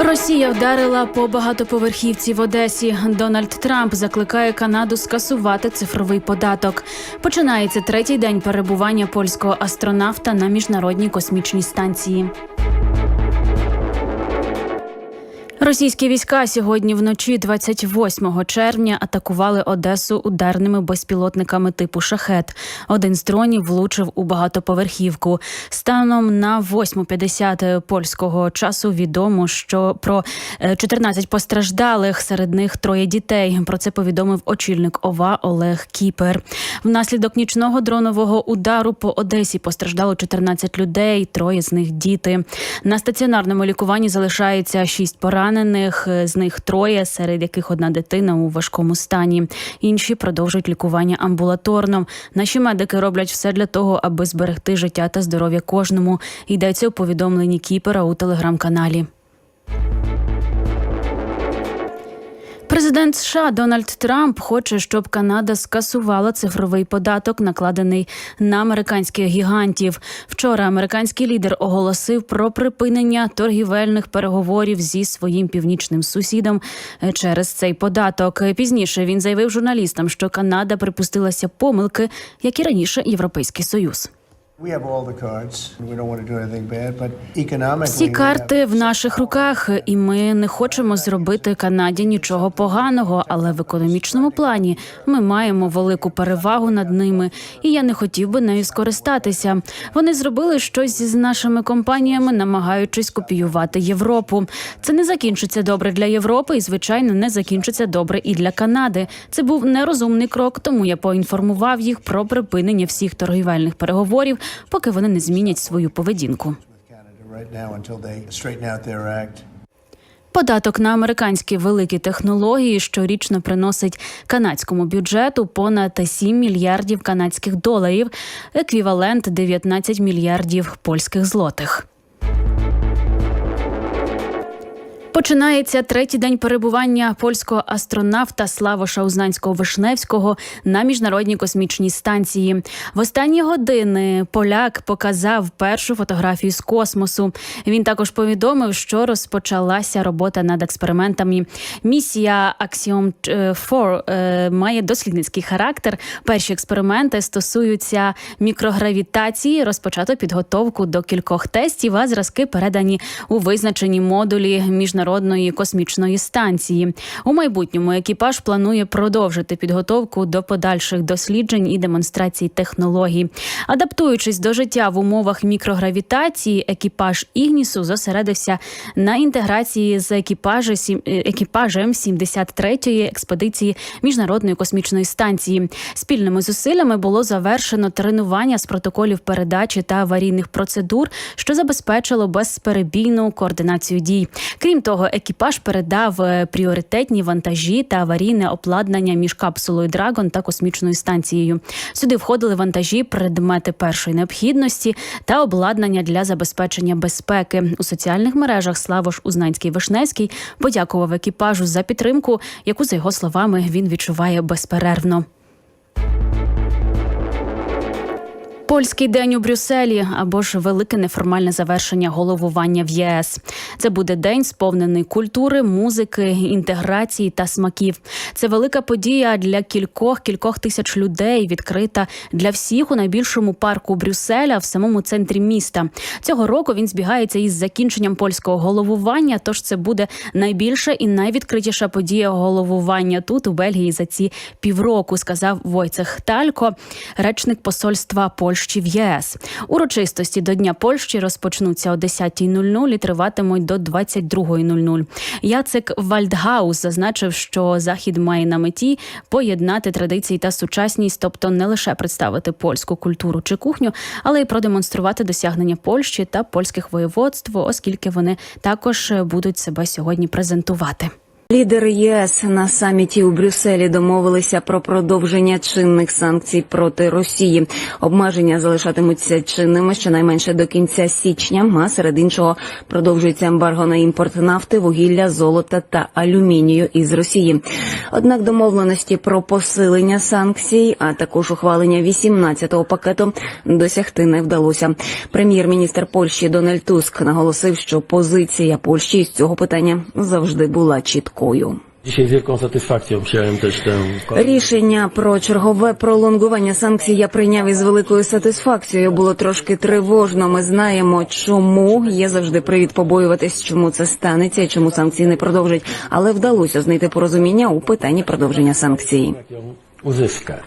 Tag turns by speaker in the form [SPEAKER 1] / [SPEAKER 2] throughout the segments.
[SPEAKER 1] Росія вдарила по багатоповерхівці в Одесі. Дональд Трамп закликає Канаду скасувати цифровий податок. Починається третій день перебування польського астронавта на міжнародній космічній станції. Російські війська сьогодні вночі, 28 червня, атакували Одесу ударними безпілотниками типу шахет. Один з дронів влучив у багатоповерхівку. Станом на 8.50 польського часу відомо, що про е, 14 постраждалих, серед них троє дітей. Про це повідомив очільник ОВА Олег Кіпер. Внаслідок нічного дронового удару по Одесі постраждало 14 людей, троє з них діти. На стаціонарному лікуванні залишається 6 поранених, з них троє, серед яких одна дитина у важкому стані. Інші продовжують лікування амбулаторно. Наші медики роблять все для того, аби зберегти життя та здоров'я кожному. Йдеться у повідомленні Кіпера у телеграм-каналі. Президент США Дональд Трамп хоче, щоб Канада скасувала цифровий податок, накладений на американських гігантів. Вчора американський лідер оголосив про припинення торгівельних переговорів зі своїм північним сусідом через цей податок. Пізніше він заявив журналістам, що Канада припустилася помилки, як і раніше Європейський Союз. Всі карти в наших руках, і ми не хочемо зробити Канаді нічого поганого, але в економічному плані ми маємо велику перевагу над ними, і я не хотів би нею скористатися. Вони зробили щось з нашими компаніями, намагаючись копіювати Європу. Це не закінчиться добре для Європи, і звичайно не закінчиться добре і для Канади. Це був нерозумний крок, тому я поінформував їх про припинення всіх торгівельних переговорів, поки вони не змінять свою поведінку. Податок на американські великі технології щорічно приносить канадському бюджету понад 7 мільярдів канадських доларів, еквівалент 19 мільярдів польських злотих. Починається третій день перебування польського астронавта Славоша Узнанського Вишневського на міжнародній космічній станції. В останні години поляк показав першу фотографію з космосу. Він також повідомив, що розпочалася робота над експериментами. Місія Axiom 4 е, має дослідницький характер. Перші експерименти стосуються мікрогравітації. Розпочато підготовку до кількох тестів, а зразки передані у визначені модулі міжнародної космічної станції. У майбутньому екіпаж планує продовжити підготовку до подальших досліджень і демонстрацій технологій. Адаптуючись до життя в умовах мікрогравітації, екіпаж Ігнісу зосередився на інтеграції з екіпажем, екіпажем 73-ї експедиції міжнародної космічної станції. Спільними зусиллями було завершено тренування з протоколів передачі та аварійних процедур, що забезпечило безперебійну координацію дій. Крім того, екіпаж передав е, пріоритетні вантажі та аварійне обладнання між капсулою Драгон та космічною станцією. Сюди входили вантажі, предмети першої необхідності та обладнання для забезпечення безпеки. У соціальних мережах Славош Узнанський Вишневський подякував екіпажу за підтримку, яку за його словами він відчуває безперервно. Польський день у Брюсселі або ж велике неформальне завершення головування в ЄС. Це буде день сповнений культури, музики, інтеграції та смаків. Це велика подія для кількох кількох тисяч людей, відкрита для всіх у найбільшому парку Брюсселя в самому центрі міста. Цього року він збігається із закінченням польського головування. Тож це буде найбільша і найвідкритіша подія головування тут у Бельгії за ці півроку, сказав Войцех Талько, речник посольства Польщі в ЄС. Урочистості до Дня Польщі розпочнуться о 10.00 і триватимуть до 22.00. Яцек Вальдгаус зазначив, що захід має на меті поєднати традиції та сучасність, тобто не лише представити польську культуру чи кухню, але й продемонструвати досягнення Польщі та польських воєводств, оскільки вони також будуть себе сьогодні презентувати.
[SPEAKER 2] Лідери ЄС на саміті у Брюсселі домовилися про продовження чинних санкцій проти Росії. Обмеження залишатимуться чинними щонайменше до кінця січня. А серед іншого продовжується ембарго на імпорт нафти, вугілля, золота та алюмінію із Росії. Однак домовленості про посилення санкцій, а також ухвалення 18-го пакету досягти не вдалося. Прем'єр-міністр Польщі Дональд Туск наголосив, що позиція Польщі з цього питання завжди була чіткою.
[SPEAKER 3] Dzisiaj z wielką satysfakcją przyjąłem też tę
[SPEAKER 2] Рішення про чергове пролонгування санкцій я прийняв із великою сатисфакцією. Було трошки тривожно. Ми знаємо, чому є завжди привід побоюватись, чому це станеться і чому санкції не продовжать. Але вдалося знайти порозуміння у питанні продовження санкцій.
[SPEAKER 3] jak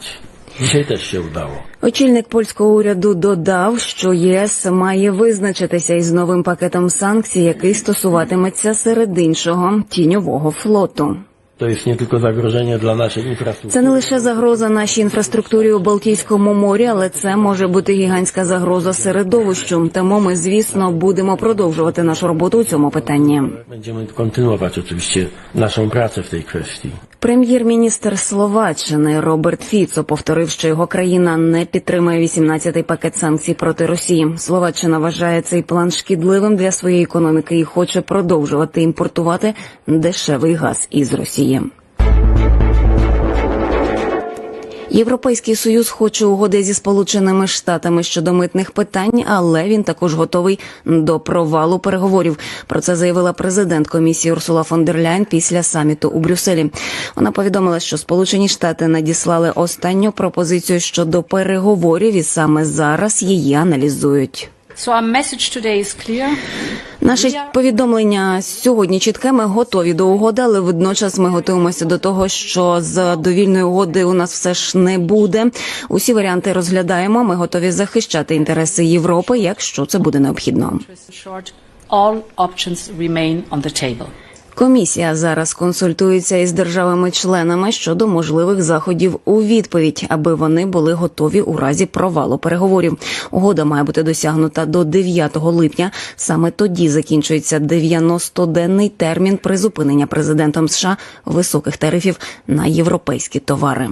[SPEAKER 3] Dzisiaj też się udało.
[SPEAKER 2] Очільник польського уряду додав, що ЄС має визначитися із новим пакетом санкцій, який стосуватиметься серед іншого тіньового флоту.
[SPEAKER 3] To jest nie tylko zagrożenie dla naszej infrastruktury,
[SPEAKER 2] Це не лише загроза нашій інфраструктурі у Балтійському морі, але це може бути гігантська загроза середовищу. Тому ми, звісно, будемо продовжувати нашу роботу у цьому питанні.
[SPEAKER 3] będziemy kontynuować oczywiście naszą pracę w tej kwestii.
[SPEAKER 2] Прем'єр-міністр Словаччини Роберт Фіцо повторив, що його країна не підтримує 18-й пакет санкцій проти Росії. Словаччина вважає цей план шкідливим для своєї економіки і хоче продовжувати імпортувати дешевий газ із Росії. Європейський союз хоче угоди зі сполученими штатами щодо митних питань, але він також готовий до провалу переговорів. Про це заявила президент комісії Урсула фон дер Ляйн після саміту у Брюсселі. Вона повідомила, що Сполучені Штати надіслали останню пропозицію щодо переговорів, і саме зараз її аналізують. Наше повідомлення сьогодні чітке. Ми готові до угоди, але водночас ми готуємося до того, що з довільної угоди у нас все ж не буде. Усі варіанти розглядаємо. Ми готові захищати інтереси Європи, якщо це буде необхідно. Комісія зараз консультується із державами-членами щодо можливих заходів у відповідь, аби вони були готові у разі провалу переговорів. Угода має бути досягнута до 9 липня. Саме тоді закінчується 90-денний термін призупинення президентом США високих тарифів на європейські товари.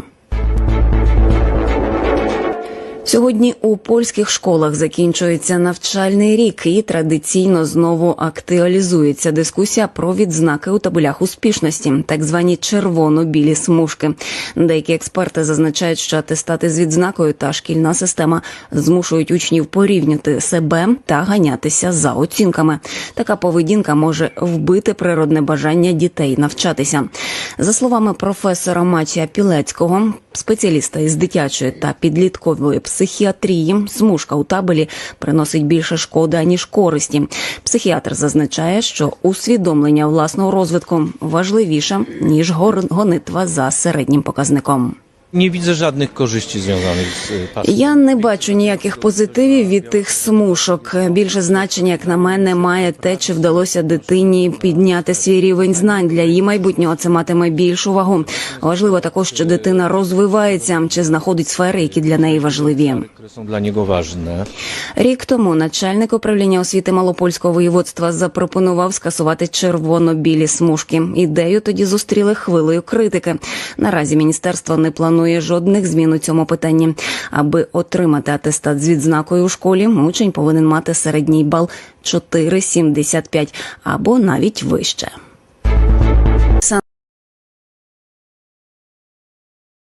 [SPEAKER 2] Сьогодні у польських школах закінчується навчальний рік, і традиційно знову актуалізується дискусія про відзнаки у табелях успішності, так звані червоно-білі смужки. Деякі експерти зазначають, що атестати з відзнакою та шкільна система змушують учнів порівняти себе та ганятися за оцінками. Така поведінка може вбити природне бажання дітей навчатися. За словами професора Матія Пілецького, спеціаліста із дитячої та підліткової психіатрії, смужка у табелі приносить більше шкоди аніж користі. Психіатр зазначає, що усвідомлення власного розвитку важливіше ніж гонитва за середнім показником.
[SPEAKER 4] Nie widzę żadnych korzyści związanych z pasją.
[SPEAKER 2] Я не бачу ніяких позитивів від тих смушок. Більше значення, як на мене, має те, чи вдалося дитині підняти свій рівень знань для її майбутнього. Це матиме більшу вагу. Важливо також, що дитина розвивається чи знаходить сфери, які для неї важливі.
[SPEAKER 4] które są dla niego ważne.
[SPEAKER 2] Рік тому начальник управління освіти Малопольського воєводства запропонував скасувати червоно-білі смужки. Ідею тоді зустріли хвилею критики. Наразі міністерство не планує жодних змін у цьому питанні. Аби отримати атестат з відзнакою у школі, учень повинен мати середній бал 4,75 або навіть вище.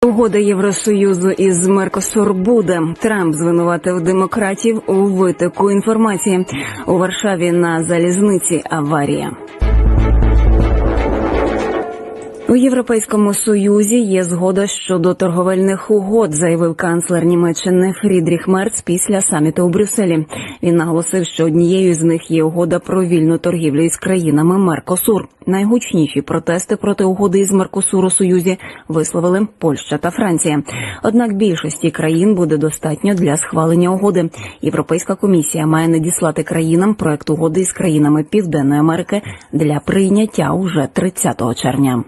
[SPEAKER 2] Угода Євросоюзу із Меркосур буде. Трамп звинуватив демократів у витоку інформації у Варшаві на залізниці. Аварія. У Європейському Союзі є згода щодо торговельних угод, заявив канцлер Німеччини Фрідріх Мерц після саміту у Брюсселі. Він наголосив, що однією з них є угода про вільну торгівлю із країнами Меркосур. Найгучніші протести проти угоди із Меркосур у Союзі висловили Польща та Франція. Однак більшості країн буде достатньо для схвалення угоди. Європейська комісія має надіслати країнам проект угоди із країнами Південної Америки для прийняття уже 30 червня.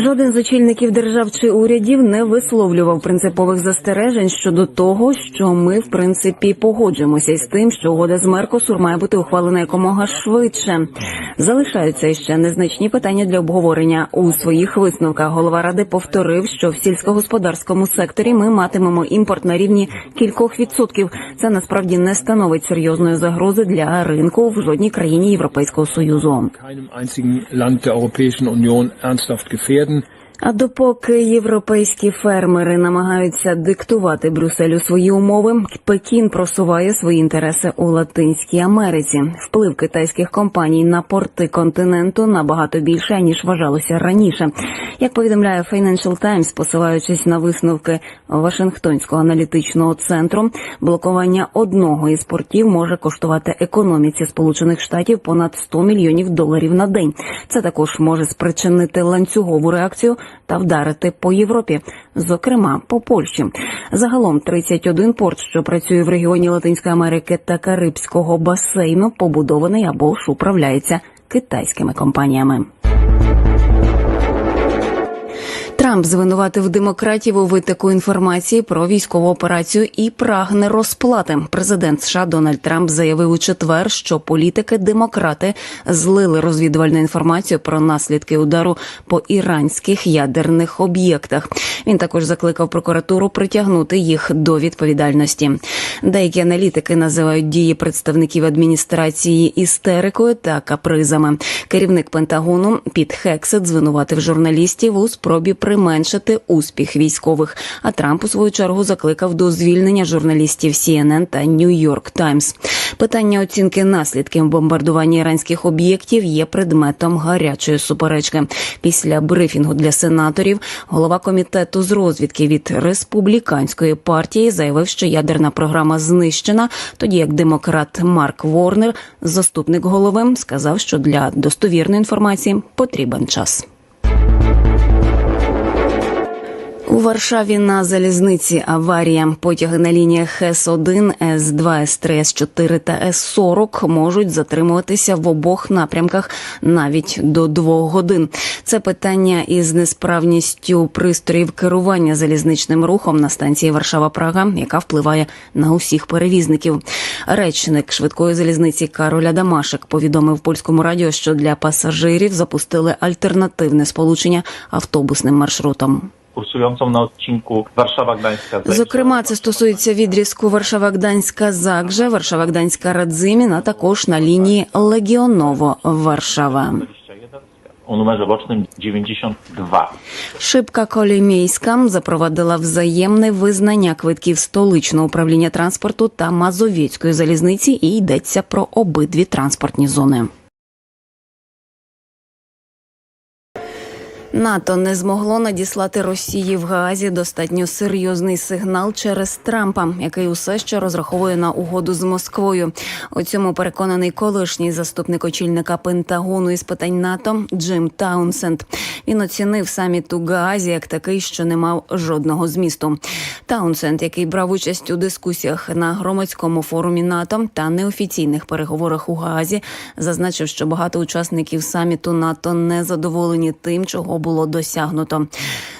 [SPEAKER 2] Жоден з очільників держав чи урядів не висловлював принципових застережень щодо того, що ми в принципі погоджуємося із тим, що угода з Меркосур має бути ухвалена якомога швидше. Залишаються ще незначні питання для обговорення у своїх висновках. Голова ради повторив, що в сільськогосподарському секторі ми матимемо імпорт на рівні кількох відсотків. Це насправді не становить серйозної загрози для ринку в жодній країні Європейського союзу.
[SPEAKER 5] Einzigen Land der Europäischen Union ernsthaft gefährden.
[SPEAKER 2] А допоки європейські фермери намагаються диктувати Брюсселю свої умови, Пекін просуває свої інтереси у Латинській Америці. Вплив китайських компаній на порти континенту набагато більше ніж вважалося раніше. Як повідомляє Financial Times, посилаючись на висновки Вашингтонського аналітичного центру, блокування одного із портів може коштувати економіці Сполучених Штатів понад 100 мільйонів доларів на день. Це також може спричинити ланцюгову реакцію та вдарити по Європі, зокрема по Польщі. Загалом 31 порт, що працює в регіоні Латинської Америки та Карибського басейну, побудований або ж управляється китайськими компаніями. Трамп звинуватив демократів у витоку інформації про військову операцію і прагне розплати. Президент США Дональд Трамп заявив у четвер, що політики демократи злили розвідувальну інформацію про наслідки удару по іранських ядерних об'єктах. Він також закликав прокуратуру притягнути їх до відповідальності. Деякі аналітики називають дії представників адміністрації істерикою та капризами. Керівник Пентагону Піт Хексет звинуватив журналістів у спробі применшити успіх військових. А Трамп у свою чергу закликав до звільнення журналістів CNN та New York Times. Питання оцінки наслідків бомбардування іранських об'єктів є предметом гарячої суперечки. Після брифінгу для сенаторів голова комітету з розвідки від республіканської партії заявив, що ядерна програма знищена. Тоді як демократ Марк Ворнер, заступник голови, сказав, що для достовірної інформації потрібен час. У Варшаві на залізниці аварія. Потяги на лініях С1, С2, С3, С4 та С40 можуть затримуватися в обох напрямках навіть до двох годин. Це питання із несправністю пристроїв керування залізничним рухом на станції Варшава-Прага, яка впливає на усіх перевізників. Речник швидкої залізниці Кароль Адамашек повідомив польському радіо, що для пасажирів запустили альтернативне сполучення автобусним маршрутом.
[SPEAKER 6] Kursującą na odcinku Warszawa-Gdańska.
[SPEAKER 2] Зокрема, це стосується відрізку Варшава-Гданська Загжа, Варшава-Гданська Радзимін, а також на лінії Легіоново Варшава.
[SPEAKER 6] 21 o numerze bocznym 92.
[SPEAKER 2] Шибка Колімейська запровадила взаємне визнання квитків столичного управління транспорту та Мазовєцької залізниці, і йдеться про обидві транспортні зони. НАТО не змогло надіслати Росії в Гаазі достатньо серйозний сигнал через Трампа, який усе ще розраховує на угоду з Москвою. У цьому переконаний колишній заступник очільника Пентагону із питань НАТО Джим Таунсенд. Він оцінив саміт у Гаазі як такий, що не мав жодного змісту. Таунсенд, який брав участь у дискусіях на громадському форумі НАТО та неофіційних переговорах у Гаазі, зазначив, що багато учасників саміту НАТО не задоволені тим, чого було досягнуто.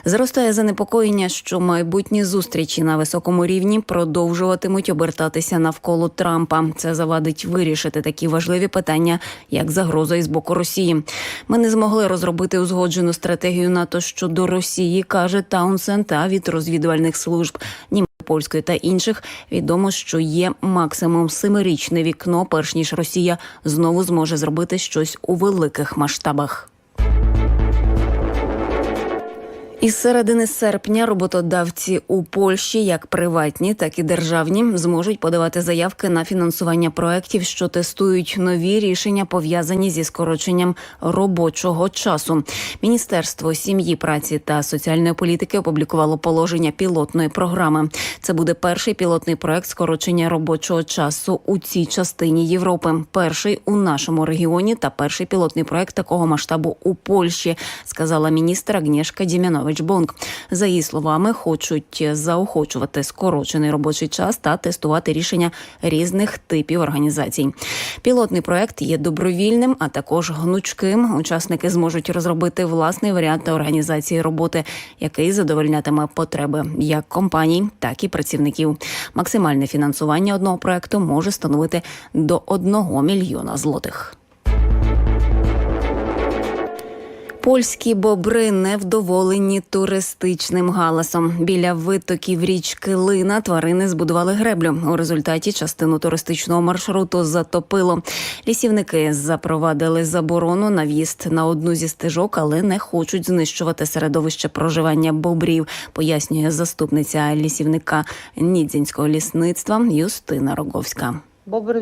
[SPEAKER 2] Зростає занепокоєння, що майбутні зустрічі на високому рівні продовжуватимуть обертатися навколо Трампа. Це завадить вирішити такі важливі питання, як загроза із боку Росії. Ми не змогли розробити узгоджену стратегію НАТО щодо Росії, каже Таунсен, та від розвідувальних служб. Польської та інших відомо, що є максимум семирічне вікно, перш ніж Росія знову зможе зробити щось у великих масштабах. Із середини серпня роботодавці у Польщі, як приватні, так і державні, зможуть подавати заявки на фінансування проєктів, що тестують нові рішення, пов'язані зі скороченням робочого часу. Міністерство сім'ї, праці та соціальної політики опублікувало положення пілотної програми. Це буде перший пілотний проект скорочення робочого часу у цій частині Європи. Перший у нашому регіоні та перший пілотний проект такого масштабу у Польщі, сказала міністр Агнєшка Дімянович Бонк. За її словами, хочуть заохочувати скорочений робочий час та тестувати рішення різних типів організацій. Пілотний проект є добровільним, а також гнучким. Учасники зможуть розробити власний варіант організації роботи, який задовольнятиме потреби як компаній, так і працівників. Максимальне фінансування одного проекту може становити до 1 мільйона злотих. Польські бобри невдоволені туристичним галасом. Біля витоків річки Лина тварини збудували греблю. У результаті частину туристичного маршруту затопило. Лісівники запровадили заборону на в'їзд на одну зі стежок, але не хочуть знищувати середовище проживання бобрів, пояснює заступниця лісівника Нідзінського лісництва Юстина Роговська. Бобри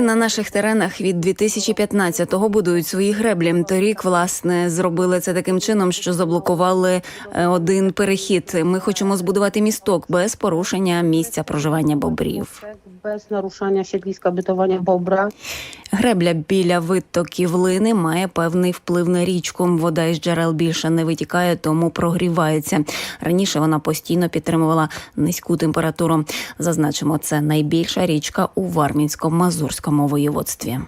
[SPEAKER 2] на наших теренах від 2015-го будують свої греблі. Торік, власне, зробили це таким чином, що заблокували е, один перехід. Ми хочемо збудувати місток без порушення місця проживання бобрів.
[SPEAKER 7] Bez naruszania siedliska bytowania bobra.
[SPEAKER 2] Гребля біля витоків лини має певний вплив на річку. Вода із джерел більше не витікає, тому прогрівається. Раніше вона постійно підтримувала низьку температуру. Зазначимо, це найбільша річка у Вармінсько-Мазурському воєводстві.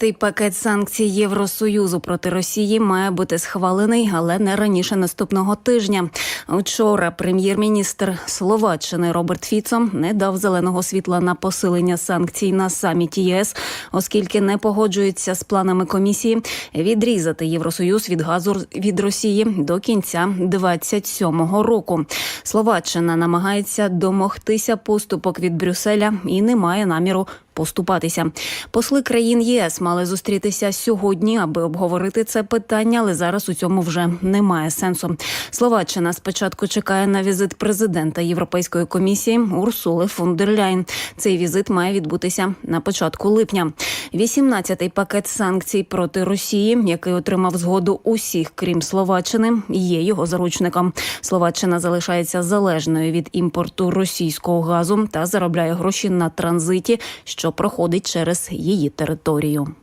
[SPEAKER 2] Цей пакет санкцій Євросоюзу проти Росії має бути схвалений, але не раніше наступного тижня. Вчора прем'єр-міністр Словаччини Роберт Фіцо не дав зеленого світла на посилення санкцій на саміті ЄС, оскільки не погоджується з планами комісії відрізати Євросоюз від газу від Росії до кінця 27-го року. Словаччина намагається домогтися поступок від Брюсселя і не має наміру поступатися. Посли країн ЄС мали зустрітися сьогодні, аби обговорити це питання, але зараз у цьому вже немає сенсу. Словаччина спочатку чекає на візит президента Європейської комісії Урсули фон дер Ляйн. Цей візит має відбутися на початку липня. 18-й пакет санкцій проти Росії, який отримав згоду усіх, крім Словаччини, є його заручником. Словаччина залишається залежною від імпорту російського газу та заробляє гроші на транзиті, що проходить через її територію.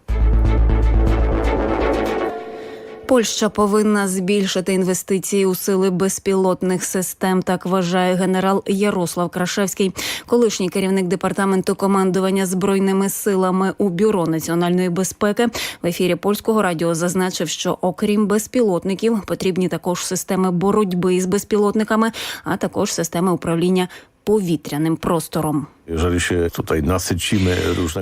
[SPEAKER 2] Польща повинна збільшити інвестиції у сили безпілотних систем. Так вважає генерал Ярослав Крашевський, колишній керівник департаменту командування збройними силами у бюро національної безпеки. В ефірі польського радіо зазначив, що окрім безпілотників потрібні також системи боротьби із безпілотниками, а також системи управління повітряним простором.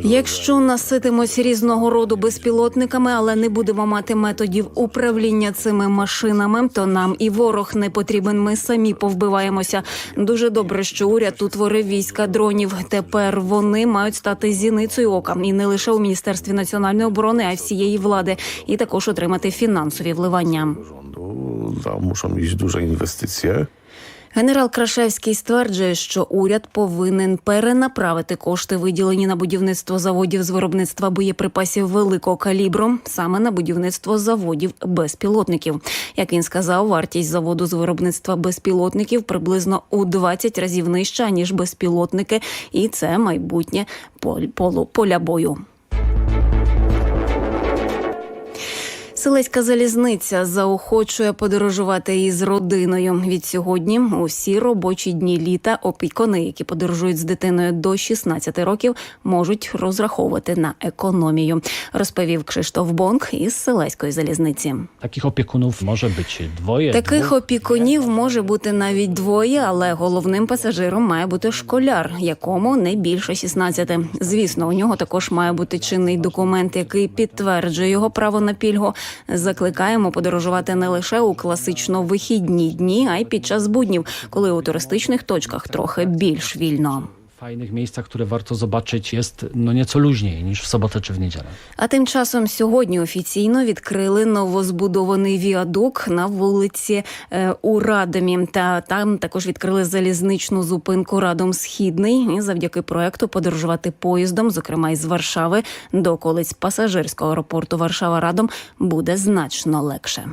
[SPEAKER 2] Якщо наситимось різного роду безпілотниками, але не будемо мати методів управління цими машинами, то нам і ворог не потрібен. Ми самі повбиваємося. Дуже добре, що уряд утворив війська дронів. Тепер вони мають стати зіницею ока і не лише у міністерстві національної оборони, а й всієї влади, і також отримати фінансові вливання.
[SPEAKER 8] muszą iść duże inwestycje.
[SPEAKER 2] Генерал Крашевський стверджує, що уряд повинен перенаправити кошти, виділені на будівництво заводів з виробництва боєприпасів великого калібру, саме на будівництво заводів безпілотників. Як він сказав, вартість заводу з виробництва безпілотників приблизно у 20 разів нижча ніж безпілотники, і це майбутнє поля бою. Селеська залізниця заохочує подорожувати із родиною. Від сьогодні усі робочі дні літа опікуни, які подорожують з дитиною до 16 років, можуть розраховувати на економію, розповів Кшиштоф Бонк із Селеської залізниці.
[SPEAKER 9] Takich opiekunów może być dwoje.
[SPEAKER 2] Таких
[SPEAKER 9] dwóch.
[SPEAKER 2] опікунів може бути навіть двоє, але головним пасажиром має бути школяр, якому не більше 16. Звісно, у нього також має бути чинний документ, який підтверджує його право на пільгу. Закликаємо подорожувати не лише у класично вихідні дні, а й під час буднів, коли у туристичних точках трохи більш вільно.
[SPEAKER 9] Fajnych miejscach, które warto zobaczyć, jest no nieco luźniej niż w sobotę czy w niedzielę.
[SPEAKER 2] А тим часом сьогодні офіційно відкрили новозбудований віадук на вулиці е, у Радомі. Та там також відкрили залізничну зупинку Радом Східний. І завдяки проекту подорожувати поїздом, зокрема із Варшави, до околиць пасажирського аеропорту Варшава Радом буде значно легше.